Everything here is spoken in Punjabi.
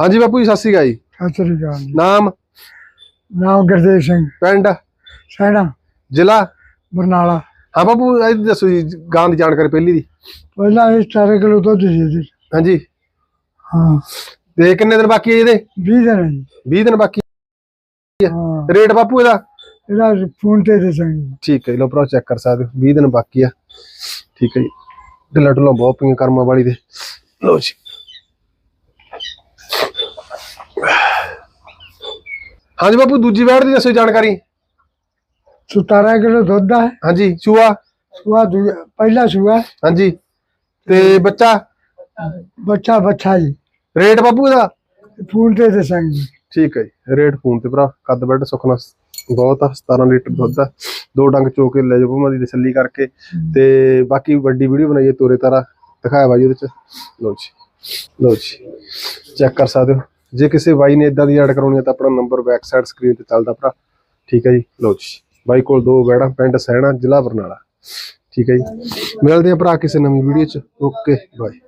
ਹਾਂਜੀ ਬਾਪੂ ਜੀ ਸਤਿ ਸ਼੍ਰੀ ਅਕਾਲ ਜੀ। ਸਤਿ ਸ੍ਰੀ ਅਕਾਲ ਜੀ। ਨਾਮ? ਨਾਮ ਗੁਰਦੇਵ ਸਿੰਘ। ਪਿੰਡ? ਸੈਣਾ। ਜ਼ਿਲ੍ਹਾ? ਬਰਨਾਲਾ। ਹਾਂ ਬਾਪੂ ਇਹ ਦੱਸੋ ਜੀ ਗਾਂ ਦੀ ਜਾਣਕਾਰੀ ਪਹਿਲੀ ਦੀ। ਪਹਿਲਾਂ ਇਹ 4 ਕਿਲੋ ਦੁੱਧ ਸੀ ਜੀ ਹਾਂਜੀ। ਹਾਂ। ਤੇ ਕਿੰਨੇ ਦਿਨ ਬਾਕੀ ਹੈ ਇਹਦੇ? 20 ਦਿਨ ਹੈ ਜੀ। 20 ਦਿਨ ਬਾਕੀ ਹਾਂ। ਰੇਟ ਬਾਪੂ ਇਹਦਾ? ਇਹਦਾ ਫੋਨ ਤੇ ਦੇ ਸੰਗ ਠੀਕ ਹੈ ਲਓ ਭਰਾ ਚੈੱਕ ਕਰ ਸਕਦੇ ਹੋ। 20 ਦਿਨ ਬਾਕੀ ਆ। ਠੀਕ ਹੈ ਜੀ। ਢਿੱਲਾ ਢੁੱਲਾ ਬਹੁਤ ਪਈਆਂ ਕਰਮਾਂ ਵਾਲੀ ਦੇ। ਲਓ ਜੀ। ਹਾਂਜੀ ਬਾਪੂ ਦੂਜੀ ਵੈੜ ਦੀ ਦੱਸੋ ਜਾਣਕਾਰੀ। 17 ਕਿਲੋ ਦੁੱਧ ਹੈ ਹਾਂਜੀ ਸੁਆ। ਦੂਜਾ ਪਹਿਲਾ ਸੁਆ। ਹਾਂਜੀ ਤੇ ਬੱਚਾ? ਬੱਚਾ ਬੱਚਾ ਜੀ। ਰੇਟ ਬਾਪੂ ਇਹਦਾ? ਫੋਨ ਤੇ ਦੇ ਸੰਗ ਜੀ। ਠੀਕ ਹੈ ਜੀ ਰੇਟ ਫੋਨ ਤੇ ਭਰਾ ਕੱਦ ਬੈੱਡ ਸੁਖਣਾ ਬਹੁਤ ਆ 17 ਲੀਟਰ ਦੁੱਧ ਆ। ਦੋ ਡੰਗ ਚੋ ਕੇ ਲੈ ਜਾਓ ਭੂਮਾ ਦੀ ਤਸੱਲੀ ਕਰਕੇ। ਤੇ ਬਾਕੀ ਵੱਡੀ ਵੀਡੀਓ ਬਣਾਈਏ ਤੋਰੇ ਤਾਰਾ ਦਿਖਾਇਆ ਬਾਈ ਉਹਦੇ ਚ। ਲਓ ਜੀ ਲਓ ਜੀ ਚੈੱਕ ਕਰ ਸਕਦੇ ਹੋ। ਜੇ ਕਿਸੇ ਬਾਈ ਨੇ ਇਦਾਂ ਦੀ ਐਡ ਕਰਾਉਣੀ ਹੈ ਤਾਂ ਆਪਣਾ ਨੰਬਰ ਬੈਕ ਸਾਈਡ ਸਕਰੀਨ ਤੇ ਚੱਲਦਾ ਭਰਾ। ਠੀਕ ਹੈ ਜੀ? ਲਓ ਜੀ, ਬਾਈ ਕੋਲ ਦੋ ਬੈੜਾਂ, ਪਿੰਡ ਸਹਿਣਾ ਜ਼ਿਲ੍ਹਾ ਬਰਨਾਲਾ। ਠੀਕ ਹੈ ਜੀ? ਮਿਲਦੇ ਆ ਭਰਾ ਕਿਸੇ ਨਵੀਂ ਵੀਡੀਓ ਚ। Okay bye